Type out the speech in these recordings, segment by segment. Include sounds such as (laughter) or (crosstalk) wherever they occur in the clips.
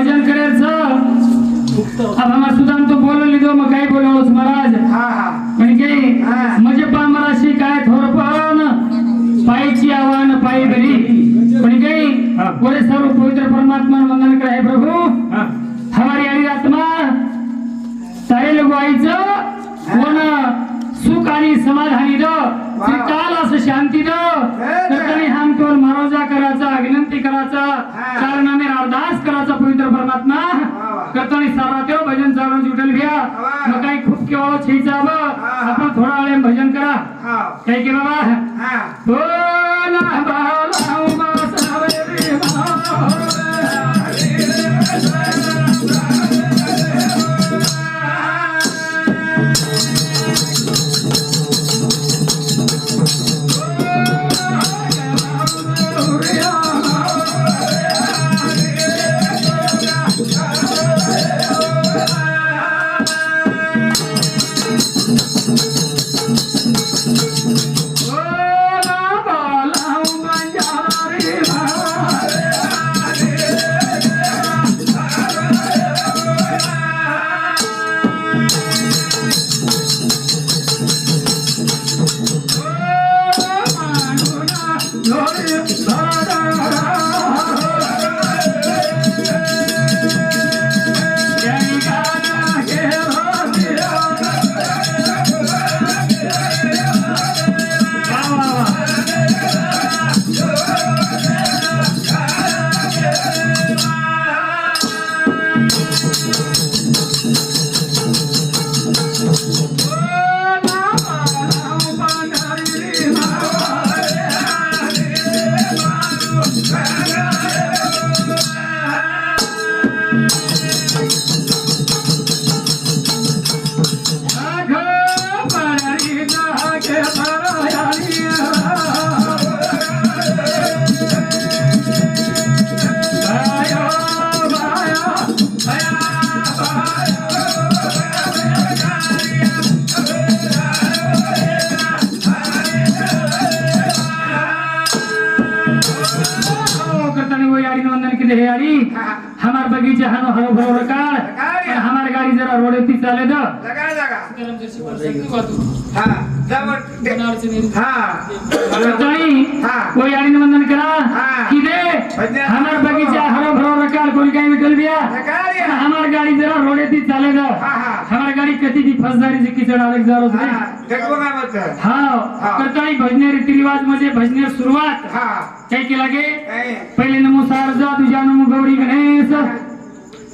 भजन करायचं? अब हमार सुदाम तो बोल लिदो मग काय बोलावस महाराज? हा हा. म्हणजे हा. म्हणजे पामराशी काय थोरपण? पायची आव्हान पायी बरी. म्हणजे हा. बोले सर्व पवित्र परमात्मा वंदन करे प्रभु. हा. हमारी आणि आत्मा सारे लोक व्हायचं कोण सुख आणि समाधानी द त्रिकाल असं शांती द. तर हम तोल मारोजा करायचा विनंती करायचा कारण आम्ही अरदास करायचा पवित्र परमात्मा. करताना सारा तेव्हा भजन चालून उठल घ्या. मग काही खूप केवळ छेचाव आपण थोडा वेळ भजन करा. हा. काय की बाबा हा. हो ना बाला रोडेती चाले लगा लगा हा हा. करतानी हा. वो यारी वंदन करा. हा. की दे. हमार बगीचा हरो भरो रकाळ कोणी काही लगा रे हमार गाडी जरा रोडेती चाले द. हा हा. हमार गाडी कती ती फसदारी से किचड हा. देखो ना मत हा. हा. करतानी भजने रीतिरिवाज म्हणजे भजने सुरुवात. हा. काय केला गे? काय? पहिले नमो सारजा तुझ्या नमो गौरी गणेश.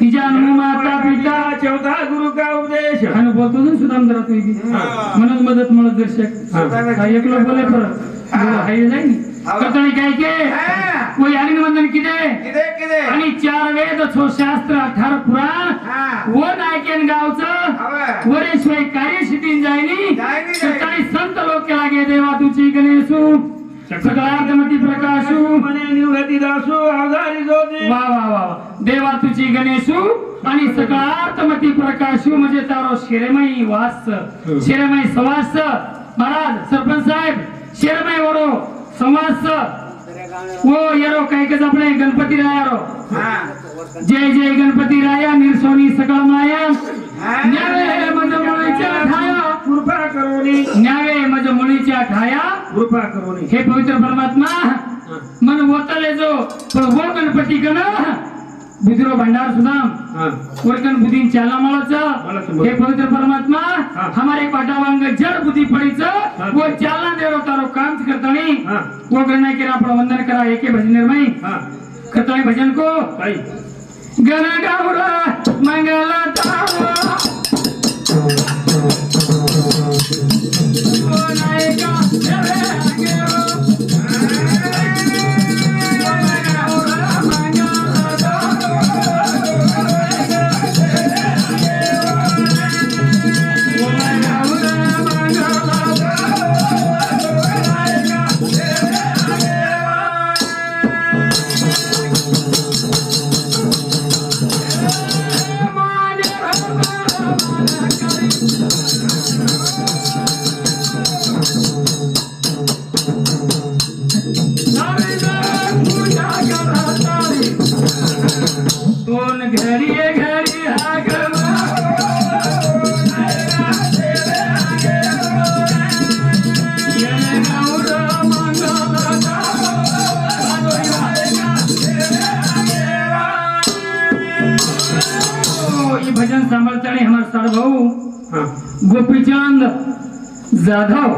तिच्या माता पिता चौथा गुरु का उपदेश? आणि बोलतो ना सुदाम जरा तू इथे. हा. म्हणून मदत म्हणत दर्शक बोले परत. हाय काय के. कोई वंदन किदे? आणि चार वेद छो शास्त्र अठार पुराण. वो नायकेन गावचं. वरेशिवाय कार्य शिटीन जायनी. सकाळी संत लोक लागे देवा तुझी गणेशू. सकळार्धमती प्रकाशू। मने निवृत्ती दासू आधारी जोती वा वा वा वा. देवा तुझी गणेशू आणि (laughs) सकळार्थमती प्रकाशू म्हणजे तारो शिरेमयी वास। शिरेमयी सवास। महाराज सरपंच साहेब शिरेमयी वरो संवास। ओ येरो काही कच आपले गणपती रायारो हा. जय जय गणपती राया निरसोनी सकळ माया। हा. न्यावे मज मुळीच्या ठाया कृपा करोनी न्यावे मज मुळीच्या ठाया कृपा करोनी हे पवित्र परमात्मा मन वतले जो पण वो गणपती गण बुद्धिरो भंडार सुदाम. वर्गन बुद्धीन चाला मला मळच. हे पवित्र परमात्मा. हमारे पाटावांग जड बुद्धी पडीच. वो चाला देरो तारो काम करतानी वो गणना केला आपण वंदन करा एके भजन निर्मय हा. करतानी भजन को. गण गौरा मंगल तावा ओ गोपीचंद जाधव.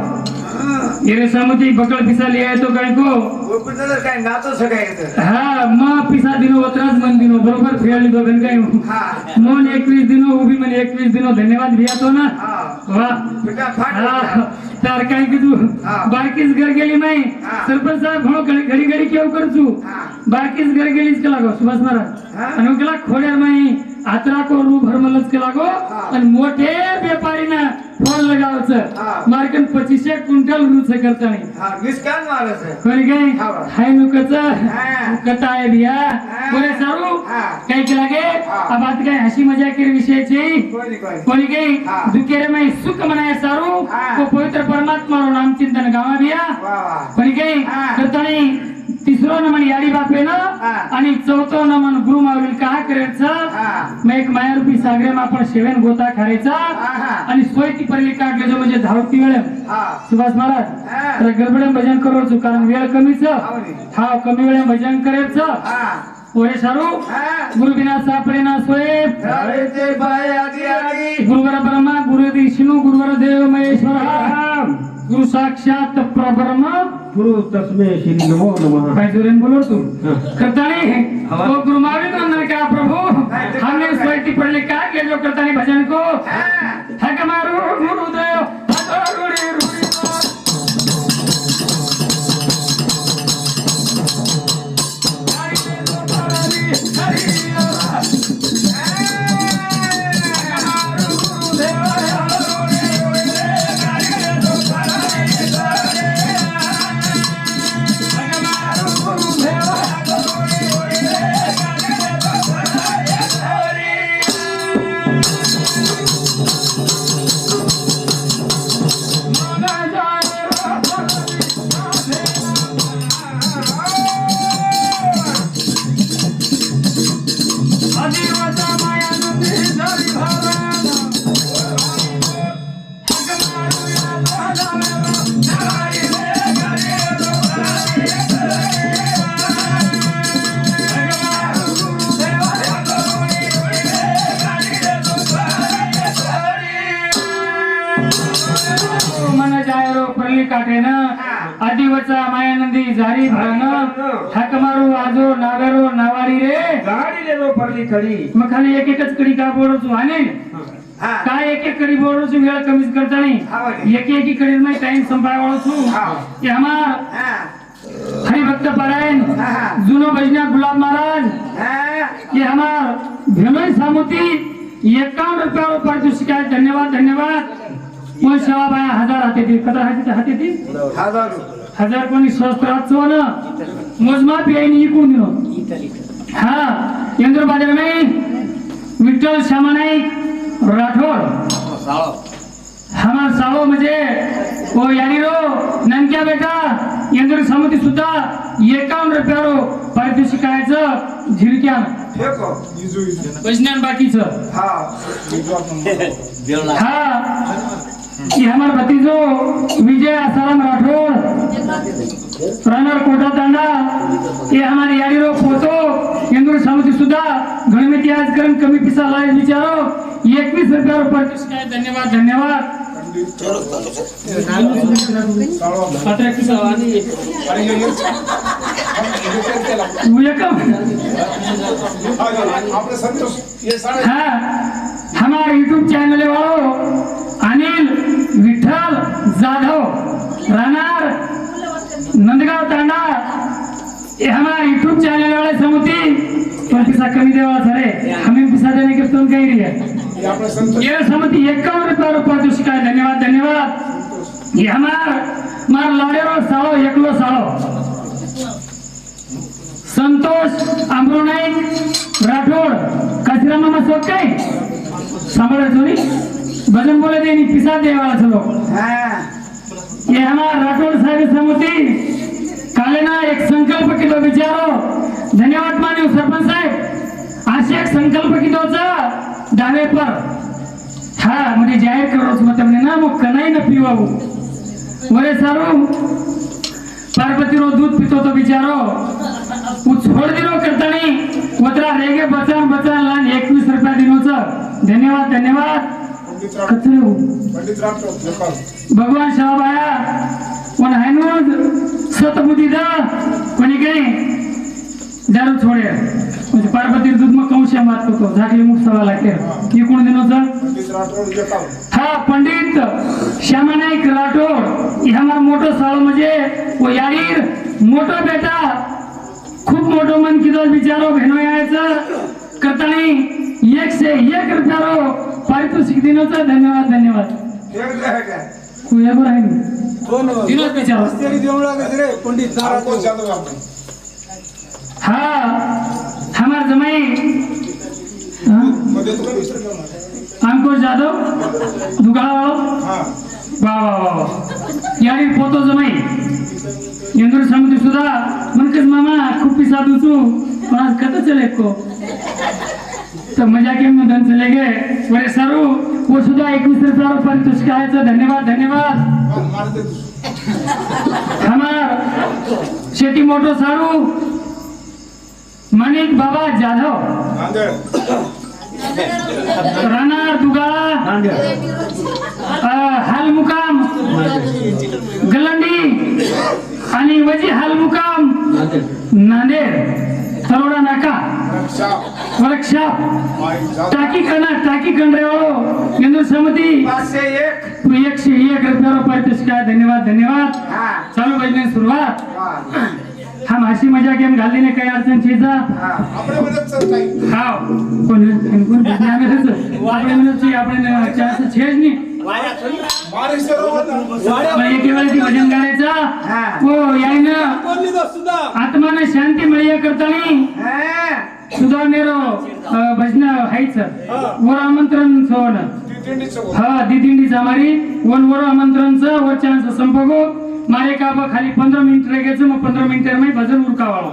ये रेसामध्ये बकल पिसा लिया तो काय को? गोपीचं काय नाचो सगळं हा मग पिसा दिनो वतराज मन दिनो बरोबर फिरायली दोघं काय? हा. मोन एकवीस दिनो उभी म्हणे एकवीस दिनो धन्यवाद भिया तो ना. हा. वा. हा, तर काय की तू? हा. बारकीच घर गेली नाही. हा. सरपंच साहेब म्हणो घडी घडी केव करचू हा. बारकीच घर गेलीच के लागो सुभाष महाराज? हा. आणि केला खोड्यार माई आत्रा को रू भरमलच के लागो? हा. आणि मोठे हा. लगावचं मार्कन पचीसशे क्विंटल रूच करता नाही हा निष्कान मारस कोणी काय हा. हाय नुकच हा. कथा आहे बिया हा. बोले सारू हा. काय केला गे. अब बात काय हसी मजाक के विषयाची कोणी काही. दुखेरे में सुख मनाय सारू. तो पवित्र परमात्मा रो नाम चिंतन गावा बिया कोणी काही. करतानी तिसरो नमन याडी बापे न? हा. आणि चौथो नमन गुरु मावरील का करायचं मग एक मायारूपी सागरे आपण शेवेन गोता खायचा. आणि सोय ती परली काढले जो म्हणजे धावती वेळ सुभाष महाराज. तर गडबडे भजन करू कारण वेळ कमीच. हा कमी वेळे भजन करायचं ओरे सारू हा. गुरु बिना सापडे ना सोय. गुरुवर ब्रह्मा गुरु विष्णू गुरुवर देव महेश्वर. गुरु साक्षात प्रब्रह्म. गुरु तस्मे श्री नमो नमः काय जोरेन बोलो तू हा. करतानी तो गुरु मावित अंदर क्या प्रभु हमने स्वयं पढ़ने का के जो करतानी भजन को हक मारू गुरुदेव खडी मग खाली एक एकच कडी का बोडवचू आणि काय एक एक कडी बोलवतो वेळ कमीच करता नाही? एक एक कडी नाही टाइम संपाय वळवचू की हमार हरिभक्त पारायण जुनो भजना गुलाब महाराज की हमार भीमन सामुती एकावन्न रुपया ऊपर जो शिकायत धन्यवाद धन्यवाद. कोण सेवा बाया हजार हाती ती कदा हाती हाती ती हजार. हजार कोणी सहस्त्रात चोन मोजमाप येईन इकून दिलं हा यंत्र बाजार नाही विठ्ठल श्यामानाईक राठोड. हमार सावो म्हणजे ओ यानी रो ननक्या बेटा यंत्र समिती सुद्धा एकावन्न रुपयारो पारितोषिकायचं झिरक्या फेको वैज्ञान बाकीचं. हा. हा. हमार भतीजो विजय आसाराम राठोड. रनर कोटा तांडा? ये हमारे यारी रो फोटो यंत्र समिती सुद्धा गणमिती आज करून कमी पिसा लाय विचारो एकवीस रुपया रुपये धन्यवाद धन्यवाद। पत्र पिसा हमारा यूट्यूब चैनल वालों अनिल विठल जाधव। नंदगाव तांडा ये हमारा यूट्यूब चैनल वाले समिति पर पैसा कमी देवा सरे. हमें पैसा देने के तुम कह रही है. ये समिति इक्यावन रुपया रुपया जो शिकायत. धन्यवाद धन्यवाद. ये हमार मार लाडेरो सालो एकलो सालो संतोष आंब्रो नाईक राठोड काशीरा मामा सोड काय सांभाळ तुम्ही भजन बोले देनी पिसा देवाला चलो हा। એના રાઠોડ સાહેબ સમિતિ કાલેના એક સંકલ્પ કીધો વિચારો ધન્યવાદ માન્યું સરપંચ સાહેબ આશે એક સંકલ્પ કીધો છે ડાવે પર હા મને જાહેર કરો છો તમને નામ કનાઈને પીવાવું વરે સારું પાર્વતી નો દૂધ પીતો તો બિચારો હું છોડ દીનો કરતા નહીં ઓતરા રેગે બચાન બચાન લાન એકવીસ રૂપિયા દીનો છે ધન્યવાદ ધન્યવાદ કચરું પંડિત રામ ચોક भगवान शाहबाया आया आहे ना? सतबुद्धी दा कोणी काही दारू छोडे म्हणजे पार्वती मग कंशा मात करतो. झाकली मुख सवा लागते. ही कोण दिनोचा पंडित हा पंडित श्यामानाईक राठोड. हे हमारा मोठो साळ म्हणजे वो यारीर मोठं बेटा. खूप मोठं मन किदो बिचारो भेनो यायचं. करतानी एक से एक रुपयारो पारितोषिक दिनोचा धन्यवाद धन्यवाद. एक है क्या कुयावर आहे मी. दोन दिनोच बिचारो रस्त्याने देऊन लागत रे. पंडित आपको नारायण जादव आपण? हाँ. हमार जमाई. हाँ, तो अंकुश जाधव? दुगाळा वाळो हा. वा वा वा वा. यारी पोतो जमाई. इंदूर समिती सुद्धा मनकस मामा खूप पिसा दुचू पण आज कत चले को तो मजा के में धन चले गए बड़े सारू. वो सुद्धा एकवीस रुपया पण आहे धन्यवाद धन्यवाद. हमार शेती मोठो सारू. माणिक बाबा जाधव. राणार राणा दुगाळा हाल मुकाम गलंडी आणि वजी हाल मुकाम नांदेड नांदेड. तरोडा नाका. वर्कशॉप टाकी करना टाकी कर रहे हो केंद्र समिति एक एक रुपया रुपये तशी धन्यवाद धन्यवाद चलो पाहिजे शुरुआत हम हसी मजा गेम घालली ने कई अडचण शेजा हाँ कोण कोण वापडे म्हणत आपण चारशे छेज नाही भजन गाण्याचा आत्माने शांती सुद्धा मेरो भजन हायचं. वर आमंत्रण सोन हा दी दिंडीचा मारी. वन वर आमंत्रणचं वर चान्स संपगो मारे का बा खाली पंधरा मिनिट रेगायचं मग पंधरा मिनिटमध्ये भजन उरकावाळो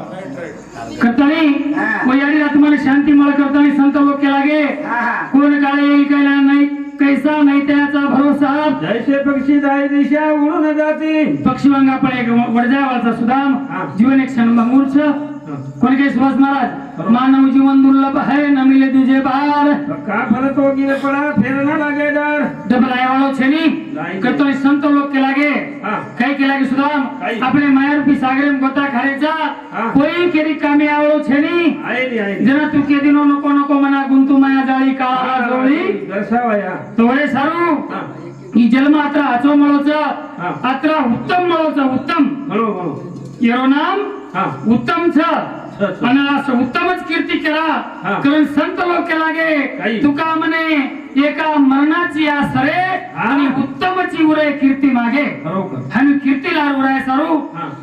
करतानी हा. व याडी आत्माने शांती मळ करतानी संत लोक केला गे. हा हा. कोण काळे येईल कैला नाही कैसा नाही त्याचा भरोसा. जैसे पक्षी जाय दिशा उडून जाते. पक्षी वांगा पळे वडजावाचा सुदाम. जीवन एक क्षण मूर्छ कुलकेश्वर महाराज मानव जीवन दुर्लभ है न मिले तुझे बार. का फरक होगी रे पड़ा? फेर ना लागे डर. जब लाए वालों छेनी. कतो तो संत लोग के लागे. कई के लागे सुदाम अपने माया रूपी सागर में गोता खारेचा कोई केरी कामे आवलो छेनी. जना तू के दिनों नको नको मना गुंतु माया जाली का जोड़ी दर्शावाया तो रे सारू. ही. जन्म अत्र आचो मळोचा. अत्र उत्तम मळोचा उत्तम. बरोबर. येरो नाम? उत्तम छ. उत्तमच कीर्ती केला. कारण संत लोक केला गे काही. तुका म्हणे एका मरणाची आसरे. आणि उत्तमची उरे कीर्ती मागे. आणि कीर्ती लार उराय सारू.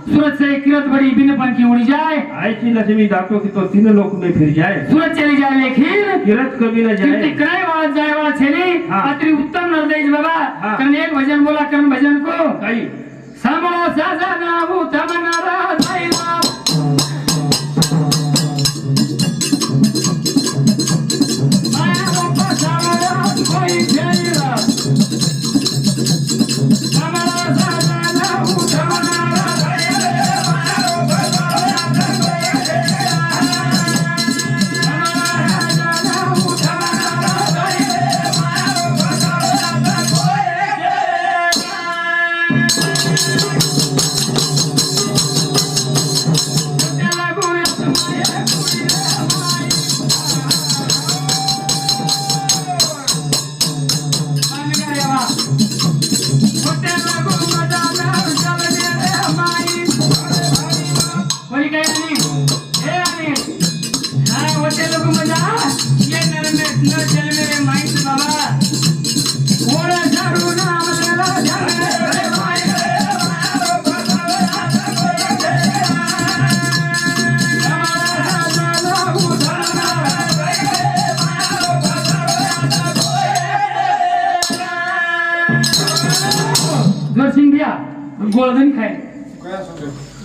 सूरत से किरत बड़ी बिन पंखी उड़ी जाए आईची लक्ष्मी दातो की तो तीन लोक में फिर जाए सूरत चली जाए लेखिन किरत कभी न कीर्ती जाए कराय वाला जाए वाला छेली. हा. अति उत्तम नरदेश बाबा. कारण एक भजन बोला कारण भजन को. काही सांभळो साजना उत्तम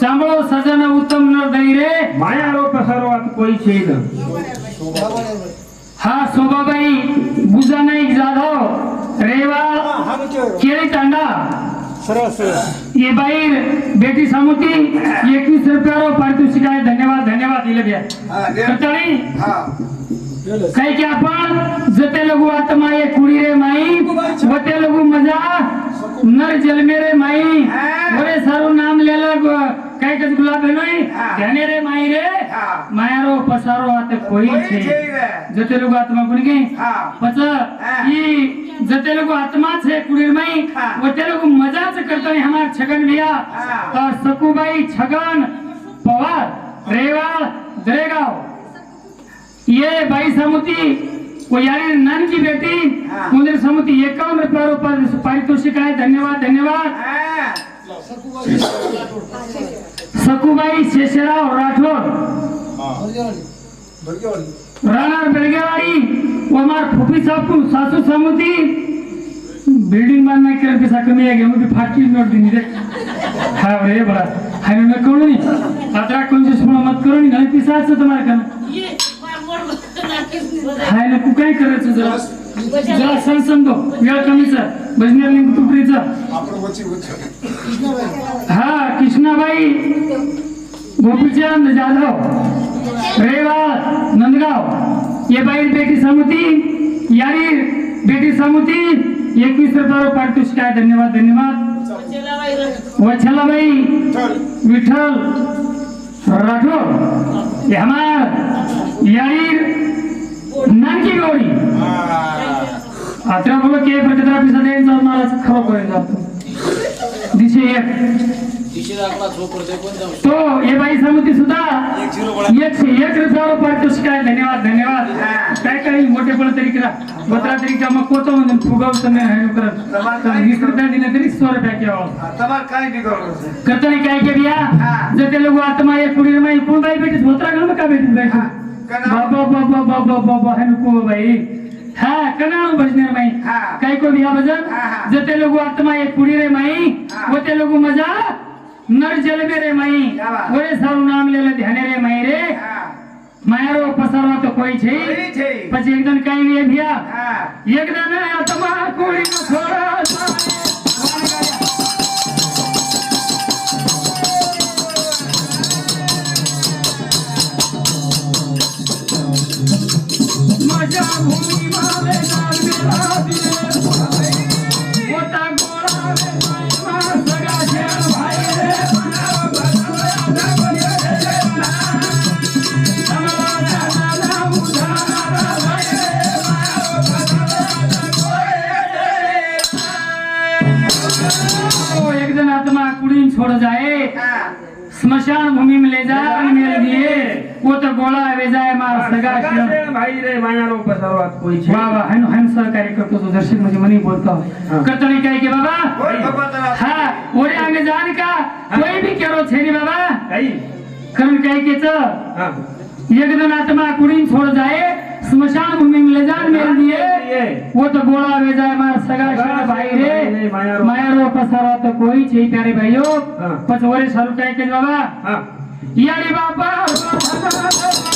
સાંભળો સજાના ઉત્તમ ન થઈ રે માયા રોપ શરૂઆત કોઈ છે ન હા શોભાભાઈ ગુજાનાઈ જાધવ રેવા કેળી તાંડા સરસ ये बाई बेटी सामुती एकवीस रुपयावर पारितोषिक आहे. धन्यवाद धन्यवाद दिले द्या. करताळी? की आपण जते लघु आत्मा ये कुडी रे माई वते लघु मजा नर जलमे रे माई. बरे सारू नाम लेला કઈ કઈ ગુલાબ નઈ ધને રે માઈ રે માયારો પસારો આતે કોઈ છે જતે લોકો આત્મા ગુણ ગઈ પછ ઈ જતે લોકો આત્મા છે કુડીર માઈ વતે લોકો મજા જ કરતા હે હમાર છગન ભૈયા સકુબાઈ છગન પવાર રેવાળ દરેગાવ ये बाई समिति कोयारी नान की बेटी मुंदर समिति एकावन रुपया पारितोषिक है धन्यवाद धन्यवाद सकुबाई शेषराव राठोड. राणा बेळगेवाडी वो हमार फुफी सापू सासू समुति. बिल्डिंग बांधना के पैसा कमी है मुझे फाटकी नोट दी दे हाँ रे बड़ा हाय मैं कौन नहीं अतरा कौन से सुनो मत करो नहीं गलती साथ से तुम्हारे का हाय ना काय करायचं जरा. सण समजो वेळ कमीचा. भजनीर लिंक तुकडीचा. आपण वची वची हा कृष्णाबाई गोपीचंद जाधव रेवा नंदगाव ये बाई बेटी समुती यारी बेटी समुती एकवीस रुपयावर पारितोषिक आहे धन्यवाद धन्यवाद. वच्छलाबाई विठल राठौर ये हमार यारी नानकी गौरी हा. अत्रा बोलो के प्रतिद्रा पिसा देईन जाऊन मला खरं जातो. दिशे एक. तो ये बाई समिती सुद्धा. एकशे एक रुपयावर पारितोषिक आहे. धन्यवाद धन्यवाद. काय काही मोठेपणा तरी केला बत्रा तरी का मग कोतो म्हणून फुगावतं नाही करत वीस रुपया दिले तरी सौ रुपया केव्हा काय करताना काय के बिया हा. जर ते लोक आत्मा एक कुडी माई कोण बाई भेटीस होत्रा का का भेटीस बाई? बाबा बाबा बाबा बाबा हनको बाई. हा कनाळ भजणार माई. काय को दिया भजन? जते लोगो आत्मा एक पुढी रे माई व ते लोगो मजा नर जलबे रे माई. ओरे सारू नाम लेले ध्याने रे माई रे. मायारो पसारो तो कोई छे. પછી એકદમ કઈ ભિયા એકદમ आत्मा કોળી નો થોડા रे माया रो पसारवात कोई છે तो. म्हणजे काय की बाबा? बोल भगवंताला. हा ओरे आगे जान का? कोई भी करो छे नी बाबा. काही? कारण काय केच? हा. एक दिन आत्मा कुड़ी छोड़ जाए स्मशान भूमि में ले जान मेरे दिए ये वो तो गोळा वे जाए मार सगा शेण भाई रे माया रो पसारा तो कोई छे प्यारे भाइयों ओरे सारू काय के बाबा? यारी बाबा.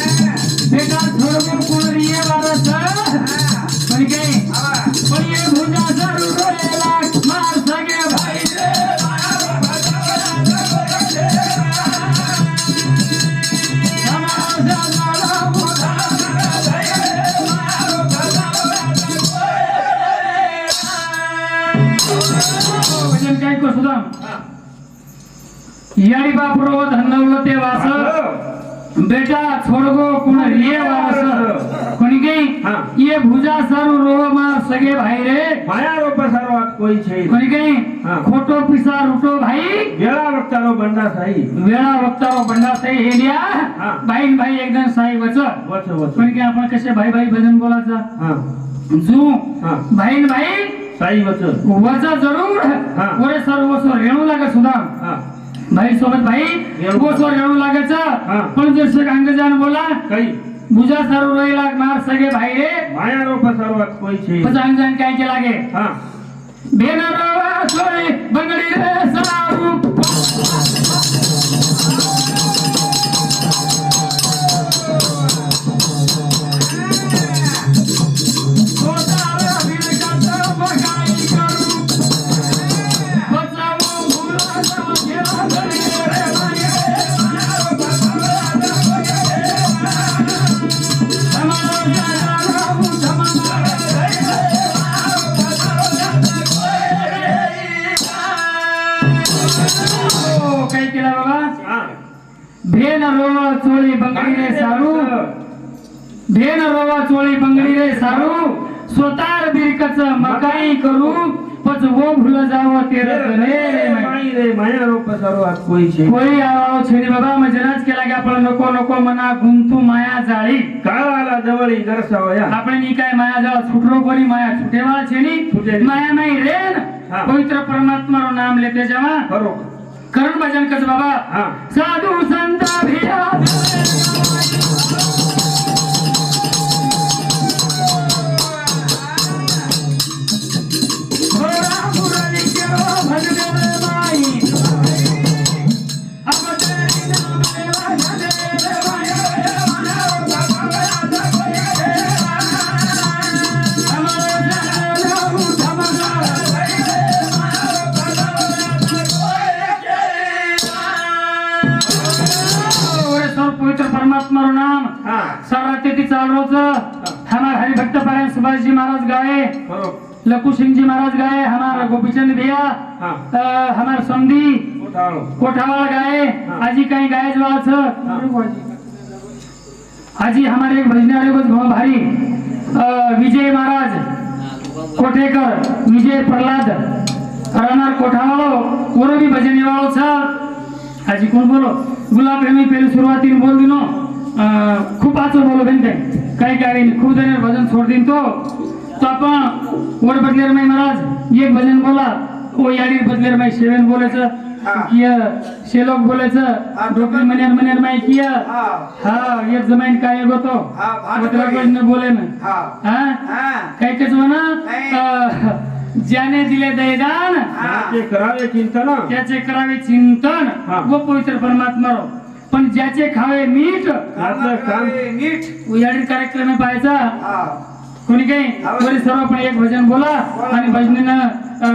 येडी बापरो धन्नवलो ते वास बेटा छोडगो कुण ये वास कोणी ये भुजा सारू रो मा सगे भाई रे भाया रो पसारो आप कोई छे. कोणी गई? खोटो पिसा रुटो भाई. वेळा वक्तारो बंडा सही वेळा वक्तारो बंडा सही हे लिया. भाई भाई एकदम साई वच. वच वच. कोणी गई? आपण कसे भाई भाई भजन बोलायचा? जू. भाई भाई. सही वच. वच जरूर. ओरे सर्व वच रेणू लागे सुदाम. भाई सोबत भाई वो गोसवर घेऊ लागायचं. पण जर अंगजान बोला काही? मुझा सर्व रोई लाग मार सगे भाई. रे माया रोप सर्वात कोई छे पचांग जान काय के लागे? हां. बेना रावा सोई बंगडी रे सरारू भेन रोवा चोळी बंगडी रे सारू. भेन रोवा चोळी बंगडी रे सारू. स्वतार बिरकच मकाई करू. पच वो भूल जाव तेरे रे. माया रोप सारू आज कोई छे. कोई बाबा मैं जनाज केला आपण नको नको मना माया जाळी. जवळी आपण नी काय माया जाळ छुटरो कोणी माया छेनी माया नाही पवित्र परमात्मा नाम लेते जावा. बरोबर. करून भजन कस बाबा? साधू संत भिया लकु सिंह जी महाराज गए हमारा गोपीचंद भैया हमारे सोमदी कोठावाल गए आजी कहीं गाय जो आज? आजी हमारे एक भजनारे को भारी। विजय महाराज कोठेकर विजय प्रहलाद राणार कोठावालो कोरो भी भजने वालो छ आजी कोण बोलो? गुलाब प्रेमी पहले शुरुआती बोल दिनो। खूब आचो बोलो बेन कहीं कहीं खूब देने भजन छोड़ दिन तो तापा आपण बदलेर माई महाराज? एक भजन बोला. हो, ओ याडी बदलेर माई शेवण बोलायचं किया शेलोक बोलायचं. डोकी मनेर मनेर माई किया. हा. ये जमाईन काय होतो. पत्रकडनं बोले ना हा. काय तेच म्हणा? ज्याने दिले दैदान त्याचे करावे चिंतन. त्याचे करावे चिंतन. व पवित्र परमात्मा पण ज्याचे खावे मीठ आपलं मीठ. उयाडी कार्यक्रम पाहायचा. कोणी काही सर्व आपण एक भजन बोला आणि भजनीनं अ,